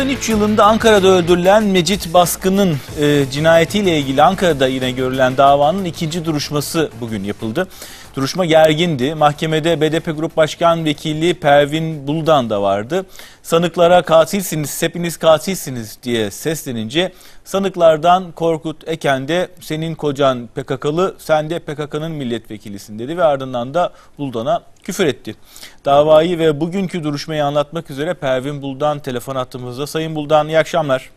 1993 yılında Ankara'da öldürülen Mecit Baskın'ın e, cinayetiyle ilgili Ankara'da yine görülen davanın ikinci duruşması bugün yapıldı. Duruşma gergindi. Mahkemede BDP Grup Başkan Vekili Pervin Buldan da vardı. Sanıklara katilsiniz, hepiniz katilsiniz diye seslenince sanıklardan Korkut Eken de senin kocan PKK'lı, sen de PKK'nın milletvekilisin dedi ve ardından da Buldan'a küfür etti. Davayı ve bugünkü duruşmayı anlatmak üzere Pervin Buldan telefon attığımızda. Sayın Buldan iyi akşamlar.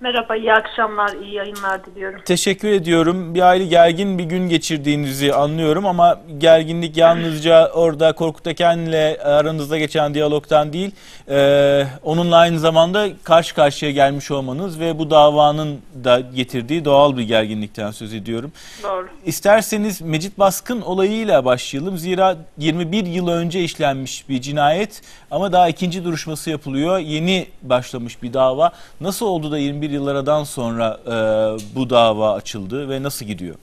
Merhaba, iyi akşamlar, iyi yayınlar diliyorum. Teşekkür ediyorum. Bir aile gergin bir gün geçirdiğinizi anlıyorum ama gerginlik yalnızca orada Korkut Eken'le aranızda geçen diyalogtan değil, e, onunla aynı zamanda karşı karşıya gelmiş olmanız ve bu davanın da getirdiği doğal bir gerginlikten söz ediyorum. Doğru. İsterseniz Mecit Baskın olayıyla başlayalım. Zira 21 yıl önce işlenmiş bir cinayet ama daha ikinci duruşması yapılıyor. Yeni başlamış bir dava. Nasıl oldu da 21 yıl aradan sonra e, bu dava açıldı ve nasıl gidiyor?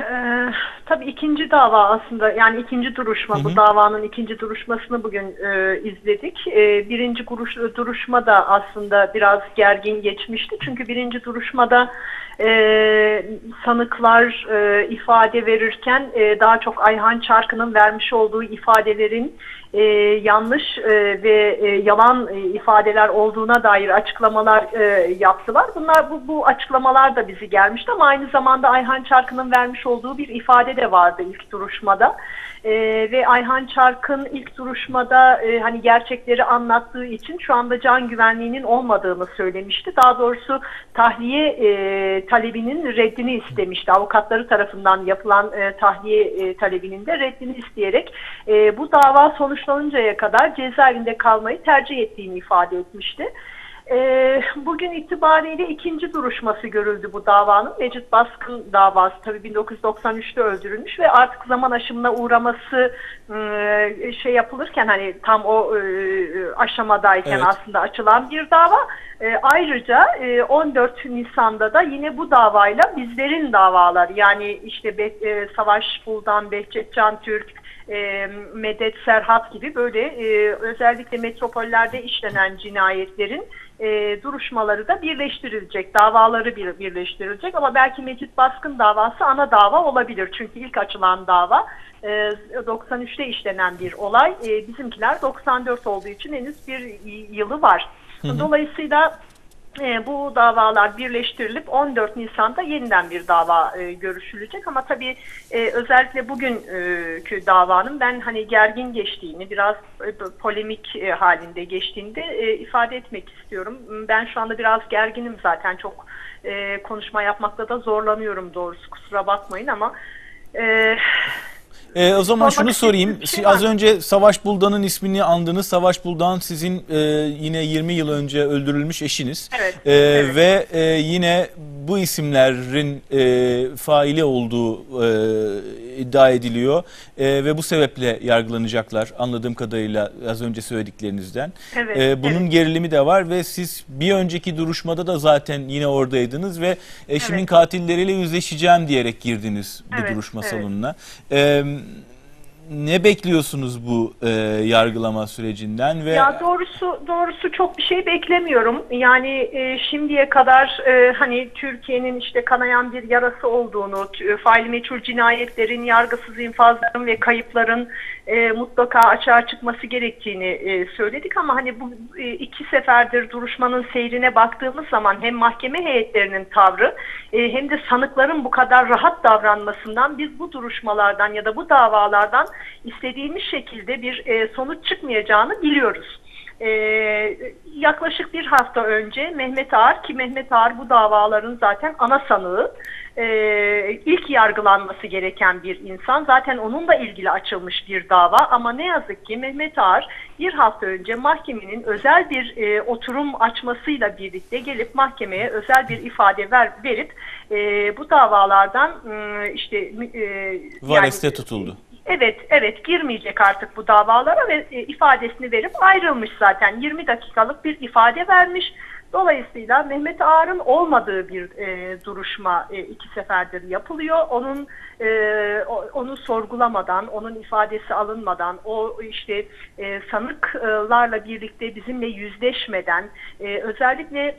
Ee, tabii ikinci dava aslında yani ikinci duruşma Hı hı. bu davanın ikinci duruşmasını bugün e, izledik. E, birinci kuruş, duruşma da aslında biraz gergin geçmişti. Çünkü birinci duruşmada e, sanıklar e, ifade verirken e, daha çok Ayhan Çarkı'nın vermiş olduğu ifadelerin e, yanlış e, ve e, yalan e, ifadeler olduğuna dair açıklamalar e, yaptılar. Bunlar bu, bu açıklamalar da bizi gelmişti ama aynı zamanda Ayhan Çarkı'nın vermiş olduğu bir ifade de vardı ilk duruşmada. E, ve Ayhan Çark'ın ilk duruşmada e, hani gerçekleri anlattığı için şu anda can güvenliğinin olmadığını söylemişti. Daha doğrusu tahliye e, talebinin reddini istemişti. Avukatları tarafından yapılan e, tahliye e, talebinin de reddini isteyerek e, bu dava sonuçlanıncaya kadar cezaevinde kalmayı tercih ettiğini ifade etmişti. Ee, bugün itibariyle ikinci duruşması görüldü bu davanın. Mecit Baskın davası tabii 1993'te öldürülmüş ve artık zaman aşımına uğraması e, şey yapılırken hani tam o e, aşamadayken Evet. aslında açılan bir dava. E, ayrıca e, 14 Nisan'da da yine bu davayla bizlerin davaları yani işte Be- e, Savaş Buldan, Behçet Can Türk, e, Medet Serhat gibi böyle e, özellikle metropollerde işlenen cinayetlerin e, duruşmaları da birleştirilecek, davaları bir, birleştirilecek ama belki Mecit Baskın davası ana dava olabilir. Çünkü ilk açılan dava e, 93'te işlenen bir olay. E, bizimkiler 94 olduğu için henüz bir yılı var. Dolayısıyla e, bu davalar birleştirilip 14 Nisan'da yeniden bir dava e, görüşülecek. Ama tabii e, özellikle bugünkü davanın ben hani gergin geçtiğini biraz polemik halinde geçtiğini de ifade etmek istiyorum. Ben şu anda biraz gerginim zaten. Çok konuşma yapmakta da zorlanıyorum doğrusu. Kusura bakmayın ama e, E, o zaman Sormak şunu sorayım. şey Si- Az önce Savaş Buldan'ın ismini andınız. Savaş Buldan sizin e, yine 20 yıl önce öldürülmüş eşiniz. Evet, E, evet. Ve e, yine bu isimlerin e, faili olduğu e, iddia ediliyor. E, ve bu sebeple yargılanacaklar anladığım kadarıyla az önce söylediklerinizden. Evet, E, bunun evet. gerilimi de var ve siz bir önceki duruşmada da zaten yine oradaydınız ve eşimin Evet. katilleriyle yüzleşeceğim diyerek girdiniz bu Evet, duruşma evet. salonuna. E, ne bekliyorsunuz bu e, yargılama sürecinden ve Ya doğrusu doğrusu çok bir şey beklemiyorum. Yani e, şimdiye kadar e, hani Türkiye'nin işte kanayan bir yarası olduğunu, t- faili meçhul cinayetlerin, yargısız infazların ve kayıpların e, mutlaka açığa çıkması gerektiğini e, söyledik ama hani bu e, iki seferdir duruşmanın seyrine baktığımız zaman hem mahkeme heyetlerinin tavrı e, hem de sanıkların bu kadar rahat davranmasından biz bu duruşmalardan ya da bu davalardan istediğimiz şekilde bir e, sonuç çıkmayacağını biliyoruz. Ee, yaklaşık bir hafta önce Mehmet Ağar ki Mehmet Ağar bu davaların zaten ana sanığı ee, ilk yargılanması gereken bir insan zaten onunla ilgili açılmış bir dava ama ne yazık ki Mehmet Ağar bir hafta önce mahkemenin özel bir e, oturum açmasıyla birlikte gelip mahkemeye özel bir ifade ver, verip e, bu davalardan e, işte e, valeste tutuldu. Evet, evet girmeyecek artık bu davalara ve e, ifadesini verip ayrılmış zaten. 20 dakikalık bir ifade vermiş. Dolayısıyla Mehmet Ağar'ın olmadığı bir e, duruşma e, iki seferdir yapılıyor. Onun e, onu sorgulamadan, onun ifadesi alınmadan, o işte e, sanıklarla birlikte bizimle yüzleşmeden, e, özellikle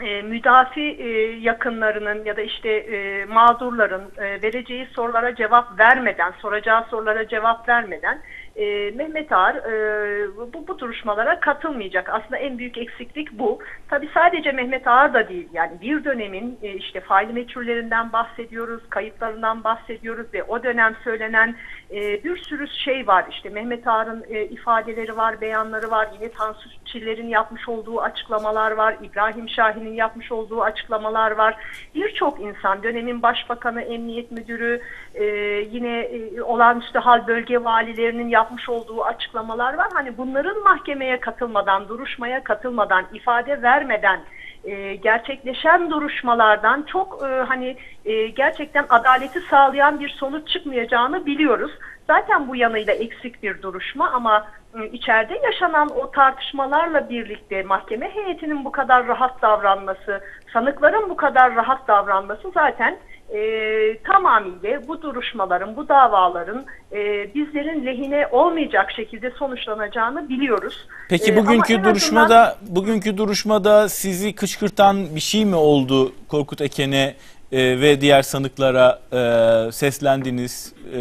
e, müdafi e, yakınlarının ya da işte e, mağdurların e, vereceği sorulara cevap vermeden, soracağı sorulara cevap vermeden e, Mehmet Ağar e, bu, bu duruşmalara katılmayacak. Aslında en büyük eksiklik bu. Tabi sadece Mehmet Ağar da değil. Yani bir dönemin e, işte faili meçhullerinden bahsediyoruz, kayıtlarından bahsediyoruz ve o dönem söylenen e, bir sürü şey var. İşte Mehmet Ağar'ın e, ifadeleri var, beyanları var. Yine Tansu Çiller'in yapmış olduğu açıklamalar var. İbrahim Şahin'in yapmış olduğu açıklamalar var. Birçok insan, dönemin başbakanı, emniyet müdürü, e, yine e, olağanüstü hal bölge valilerinin yapmış olduğu açıklamalar var. Hani bunların mahkemeye katılmadan, duruşmaya katılmadan, ifade vermeden e, gerçekleşen duruşmalardan çok e, hani e, gerçekten adaleti sağlayan bir sonuç çıkmayacağını biliyoruz. Zaten bu yanıyla eksik bir duruşma ama e, içeride yaşanan o tartışmalarla birlikte mahkeme heyetinin bu kadar rahat davranması, sanıkların bu kadar rahat davranması zaten e, tamamıyla bu duruşmaların, bu davaların e, bizlerin lehine olmayacak şekilde sonuçlanacağını biliyoruz. Peki E, ama bugünkü en duruşmada azından- bugünkü duruşmada sizi kışkırtan bir şey mi oldu Korkut Eken'e e, ve diğer sanıklara e, seslendiniz e,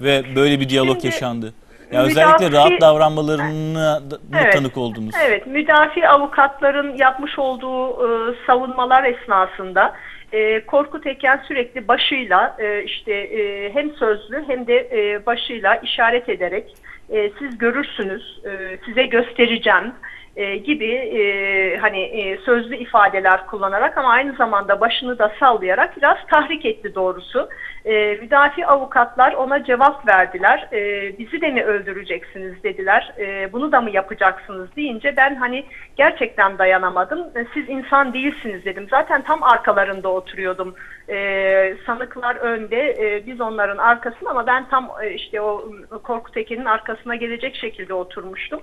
ve böyle bir diyalog Şimdi, yaşandı? Ya özellikle müdafi- rahat davranmalarına Evet. tanık oldunuz? Evet, müdafi avukatların yapmış olduğu e, savunmalar esnasında e, Korkut Eken sürekli başıyla e, işte e, hem sözlü hem de e, başıyla işaret ederek e, siz görürsünüz, e, size göstereceğim e, gibi e, hani e, sözlü ifadeler kullanarak ama aynı zamanda başını da sallayarak biraz tahrik etti doğrusu. E, müdafi avukatlar ona cevap verdiler. E, bizi de mi öldüreceksiniz dediler. E, bunu da mı yapacaksınız deyince ben hani gerçekten dayanamadım. E, siz insan değilsiniz dedim. Zaten tam arkalarında oturuyordum. E, sanıklar önde, e, biz onların arkasında ama ben tam e, işte o Korkut Eken'in arkasına gelecek şekilde oturmuştum.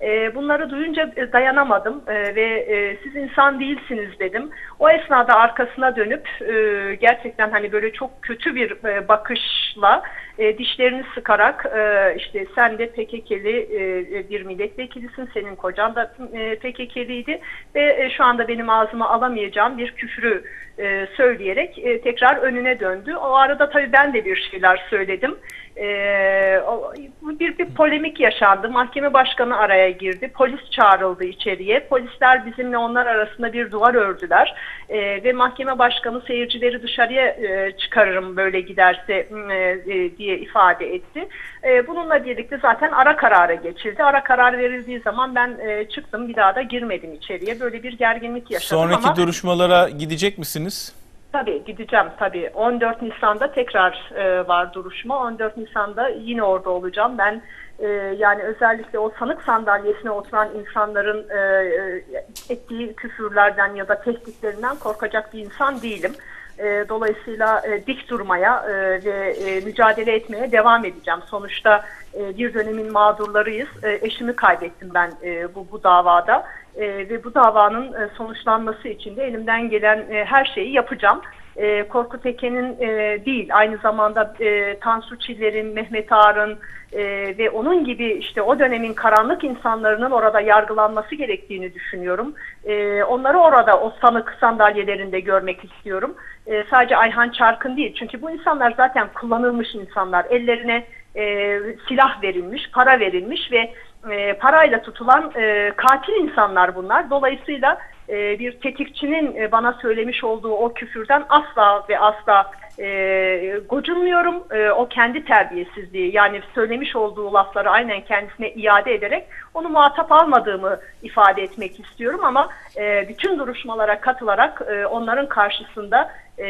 E, bunları duyunca e, dayanamadım e, ve e, siz insan değilsiniz dedim. O esnada arkasına dönüp e, gerçekten hani böyle çok kötü bir e, bakışla e, dişlerini sıkarak e, işte sen de PKK'li e, bir milletvekilisin, senin kocan da e, PKK'liydi ve e, şu anda benim ağzıma alamayacağım bir küfrü e, söyleyerek e, tekrar önüne döndü. O arada tabii ben de bir şeyler söyledim. E, o- bir, bir polemik yaşandı. Mahkeme başkanı araya girdi. Polis çağrıldı içeriye. Polisler bizimle onlar arasında bir duvar ördüler. E, ve mahkeme başkanı seyircileri dışarıya e, çıkarırım böyle giderse e, e, diye ifade etti. E, bununla birlikte zaten ara karara geçildi. Ara karar verildiği zaman ben e, çıktım. Bir daha da girmedim içeriye. Böyle bir gerginlik yaşadım Sonraki ama... duruşmalara gidecek misiniz? Tabii gideceğim tabii. 14 Nisan'da tekrar e, var duruşma. 14 Nisan'da yine orada olacağım. Ben e, yani özellikle o sanık sandalyesine oturan insanların e, e, ettiği küfürlerden ya da tehditlerinden korkacak bir insan değilim. E, dolayısıyla e, dik durmaya e, ve e, mücadele etmeye devam edeceğim. Sonuçta e, bir dönemin mağdurlarıyız. E, eşimi kaybettim ben e, bu, bu davada. E, ve bu davanın e, sonuçlanması için de elimden gelen e, her şeyi yapacağım. E, Korkut Eken'in e, değil, aynı zamanda e, Tansu Çiller'in, Mehmet Ağar'ın e, ve onun gibi işte o dönemin karanlık insanlarının orada yargılanması gerektiğini düşünüyorum. E, onları orada o sanık sandalyelerinde görmek istiyorum. E, sadece Ayhan Çarkın değil, çünkü bu insanlar zaten kullanılmış insanlar. Ellerine e, silah verilmiş, para verilmiş ve e, parayla tutulan e, katil insanlar bunlar. Dolayısıyla e, bir tetikçinin e, bana söylemiş olduğu o küfürden asla ve asla e, gocunmuyorum. E, o kendi terbiyesizliği yani söylemiş olduğu lafları aynen kendisine iade ederek onu muhatap almadığımı ifade etmek istiyorum ama e, bütün duruşmalara katılarak e, onların karşısında e,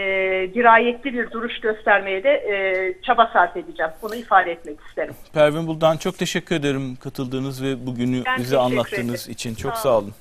dirayetli bir duruş göstermeye de e, çaba sarf edeceğim. Bunu ifade etmek isterim. Pervin Buldan çok teşekkür ederim katıldığınız ve bugünü Ben bize anlattığınız ederim. için. Çok Sağ sağ olun.